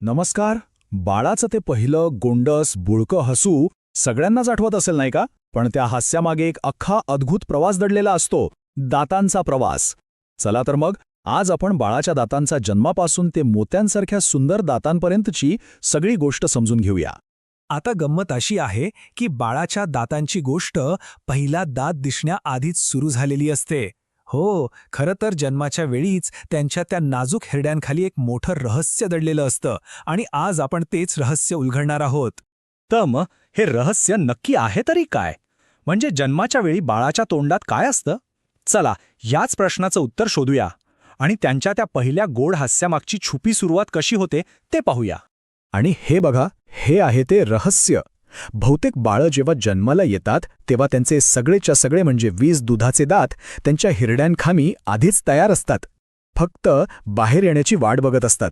नमस्कार. बाळाचं ते पहिलं गोंडस बुळकं हसू सगळ्यांनाच आठवत असेल नाही का? पण त्या हास्यामागे एक अख्खा अद्भुत प्रवास दडलेला असतो. दातांचा प्रवास. चला तर मग आज आपण बाळाच्या दातांचा जन्मापासून ते मोत्यांसारख्या सुंदर दातांपर्यंतची सगळी गोष्ट समजून घेऊया. आता गंमत अशी आहे की बाळाच्या दातांची गोष्ट पहिला दात दिसण्याआधीच सुरू झालेली असते. हो खरं तर जन्माच्या वेळीच त्यांच्या त्या नाजूक हिरड्यांखाली एक मोठं रहस्य दडलेलं असतं आणि आज आपण तेच रहस्य उलघडणार आहोत. तम हे रहस्य नक्की आहे तरी काय? म्हणजे जन्माच्या वेळी बाळाच्या तोंडात काय असतं? चला याच प्रश्नाचं उत्तर शोधूया. आणि त्यांच्या त्या पहिल्या गोड हास्यामागची छुपी सुरुवात कशी होते ते पाहूया. आणि हे बघा हे आहे ते रहस्य. बहुतेक बाळं जेव्हा जन्माला येतात तेव्हा त्यांचे सगळेच्या सगळे म्हणजे वीज दुधाचे दात त्यांच्या हिरड्यांखामी आधीच तयार असतात. फक्त बाहेर येण्याची वाट बघत असतात.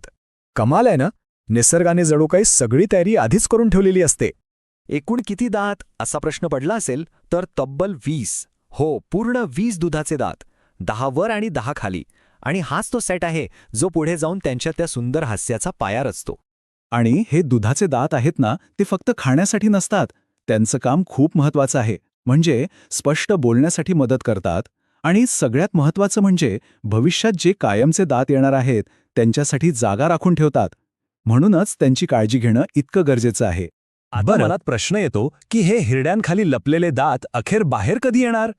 कमाल आहे ना? निसर्गाने जणू काही सगळी तयारी आधीच करून ठेवलेली असते. एकूण किती दात? असा प्रश्न पडला असेल तर तब्बल वीस. हो पूर्ण वीस दुधाचे दात. दहा वर आणि दहा खाली. आणि हाच तो सेट आहे जो पुढे जाऊन त्यांच्या त्या सुंदर हास्याचा पाया रचतो आणि हे दुधाचे दात आहेत ना ते फक्त खाण्यासाठी नसतात. त्यांचं काम खूप महत्वाचं आहे. म्हणजे स्पष्ट बोलण्यासाठी मदत करतात. आणि सगळ्यात महत्वाचं म्हणजे भविष्यात जे कायमचे दात येणार आहेत त्यांच्यासाठी जागा राखून ठेवतात. म्हणूनच त्यांची काळजी घेणं इतकं गरजेचं आहे. आता मनात प्रश्न येतो की हे हिरड्यांखाली लपलेले दात अखेर बाहेर कधी येणार?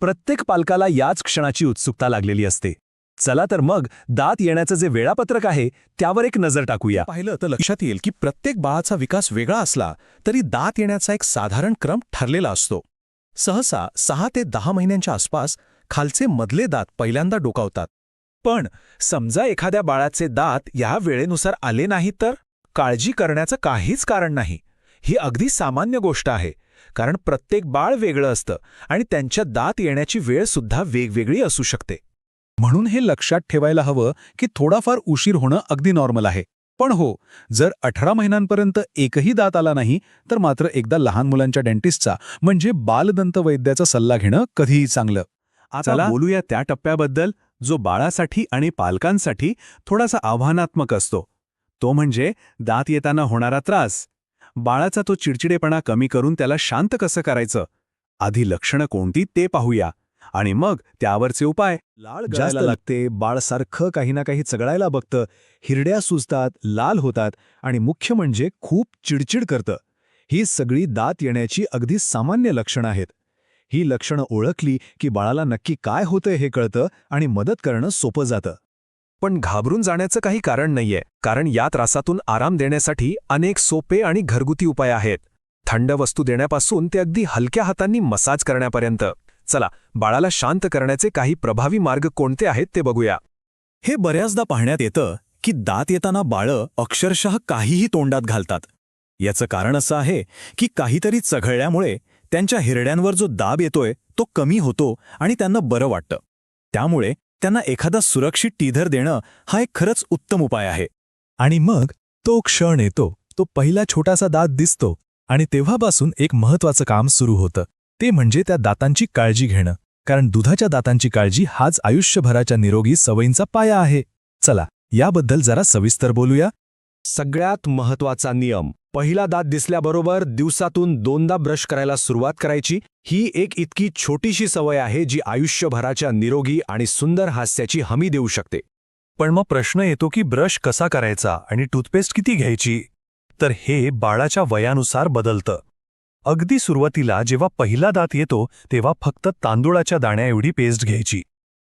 प्रत्येक पालकाला याच क्षणाची उत्सुकता लागलेली असते. चला तर मग दात येण्याचं जे वेळापत्रक आहे त्यावर एक नजर टाकूया. पाहिलं तर लक्षात येईल की प्रत्येक बाळाचा विकास वेगळा असला तरी दात येण्याचा एक साधारण क्रम ठरलेला असतो. सहसा सहा ते दहा महिन्यांच्या आसपास खालचे मधले दात पहिल्यांदा डोकावतात. पण समजा एखाद्या बाळाचे दात या वेळेनुसार आले नाही तर काळजी करण्याचं काहीच कारण नाही. ही अगदी सामान्य गोष्ट आहे कारण प्रत्येक बाळ वेगळं असतं आणि त्यांच्या दात येण्याची वेळसुद्धा वेगवेगळी असू शकते. म्हणून हे लक्षात ठेवायला हवं की थोडाफार उशीर होणं अगदी नॉर्मल आहे. पण हो जर अठरा महिन्यांपर्यंत एकही दात आला नाही तर मात्र एकदा लहान मुलांच्या डेंटिस्टचा म्हणजे बालदंत वैद्याचा सल्ला घेणं कधीही चांगलं. आता बोलूया त्या टप्प्याबद्दल जो बाळासाठी आणि पालकांसाठी थोडासा आव्हानात्मक असतो. तो म्हणजे दात येताना होणारा त्रास. बाळाचा तो चिडचिडेपणा कमी करून त्याला शांत कसं करायचं? आधी लक्षणं कोणती ते पाहूया. आणि मग त्यावरचे उपाय. लाळ जास्त लागते बाळ सारखं काही ना काही चगळायला बघतं हिरड्या सुजतात लाल होतात आणि मुख्य म्हणजे खूप चिडचिड करतं. ही सगळी दात येण्याची अगदी सामान्य लक्षणं आहेत. ही लक्षणं ओळखली की बाळाला नक्की काय होतंय हे कळतं आणि मदत करणं सोपं जातं. पण घाबरून जाण्याचं काही कारण नाहीये कारण या त्रासातून आराम देण्यासाठी अनेक सोपे आणि घरगुती उपाय आहेत. थंड वस्तू देण्यापासून ते अगदी हलक्या हातांनी मसाज करण्यापर्यंत. चला बाळाला शांत करण्याचे काही प्रभावी मार्ग कोणते आहेत ते बघूया. हे बऱ्याचदा पाहण्यात येतं की दात येताना बाळं अक्षरशः काहीही तोंडात घालतात. याचं कारण असं आहे की काहीतरी चघळल्यामुळे त्यांच्या हिरड्यांवर जो दाब येतोय तो कमी होतो आणि त्यांना बरं वाटतं. त्यामुळे त्यांना एखादा सुरक्षित टीधर देणं हा एक खरंच उत्तम उपाय आहे. आणि मग तो क्षण येतो तो पहिला छोटासा दात दिसतो आणि तेव्हापासून एक महत्वाचं काम सुरू होतं. ते म्हणजे त्या दातांची काळजी घेणं. कारण दुधाच्या दातांची काळजी हाच आयुष्यभराच्या निरोगी सवयींचा पाया आहे. चला याबद्दल जरा सविस्तर बोलूया. सगळ्यात महत्त्वाचा नियम पहिला दात दिसल्याबरोबर दिवसातून दोनदा ब्रश करायला सुरुवात करायची ही एक इतकी छोटीशी सवय आहे जी आयुष्यभराच्या निरोगी आणि सुंदर हास्याची हमी देऊ शकते. पण मग प्रश्न येतो की ब्रश कसा करायचा आणि टूथपेस्ट किती घ्यायची? तर हे बाळाच्या वयानुसार बदलतं. अगदी सुरुवातीला जेव्हा पहिला दात येतो तेव्हा फक्त तांदुळाच्या दाण्याएवढी पेस्ट घ्यायची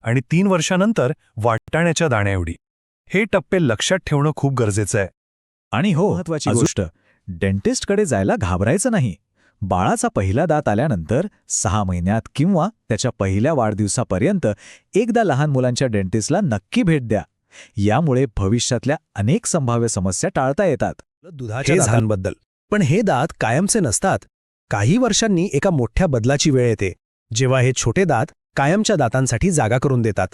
आणि तीन वर्षानंतर वाटाण्याच्या दाण्याएवढी. हे टप्पे लक्षात ठेवणं खूप गरजेचं आहे. आणि हो महत्वाची गोष्ट डेंटिस्टकडे जायला घाबरायचं नाही. बाळाचा पहिला दात आल्यानंतर सहा महिन्यात किंवा त्याच्या पहिल्या वाढदिवसापर्यंत एकदा लहान मुलांच्या डेंटिस्टला नक्की भेट द्या. यामुळे भविष्यातल्या अनेक संभाव्य समस्या टाळता येतात. दुधाच्या. दातांबद्दल. पण हे दात कायमचे नसतात. काही वर्षांनी एका मोठ्या बदलाची वेळ येते जेव्हा हे छोटे दात कायमच्या दातांसाठी जागा करून देतात.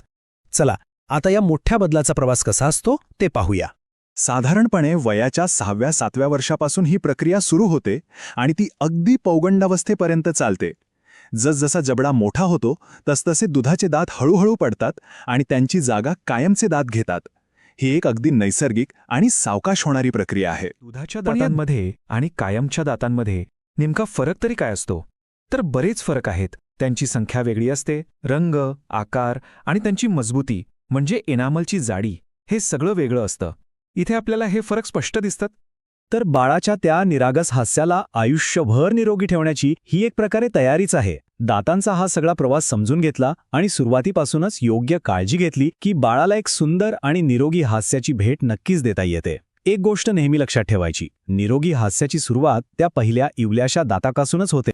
चला आता या मोठ्या बदलाचा प्रवास कसा असतो ते पाहूया. साधारणपणे वयाच्या सहाव्या सातव्या वर्षापासून ही प्रक्रिया सुरू होते आणि ती अगदी पौगंडावस्थेपर्यंत चालते. जसजसा जबडा मोठा होतो तसतसे दुधाचे दात हळूहळू पडतात आणि त्यांची जागा कायमचे दात घेतात. ही एक अगदी नैसर्गिक आणि सावकाश होणारी प्रक्रिया आहे. दुधाच्या दातांमध्ये आणि कायमच्या दातांमध्ये नेमका फरक तरी काय असतो? तर बरेच फरक आहेत. त्यांची संख्या वेगळी असते. रंग आकार आणि त्यांची मजबूती म्हणजे एनामलची जाडी हे सगळं वेगळं असतं. इथे आपल्याला हे फरक स्पष्ट दिसतात? तर बाळाच्या त्या निरागस हास्याला आयुष्यभर निरोगी ठेवण्याची ही एक प्रकारे तयारीच आहे. दातांचा हा सगळा प्रवास समजून घेतला आणि सुरुवातीपासूनच योग्य काळजी घेतली की बाळाला एक सुंदर आणि निरोगी हास्याची भेट नक्कीच देता येते. एक गोष्ट नेहमी लक्षात ठेवायची. निरोगी हास्याची सुरुवात त्या पहिल्या इवल्याशा दातापासूनच होते.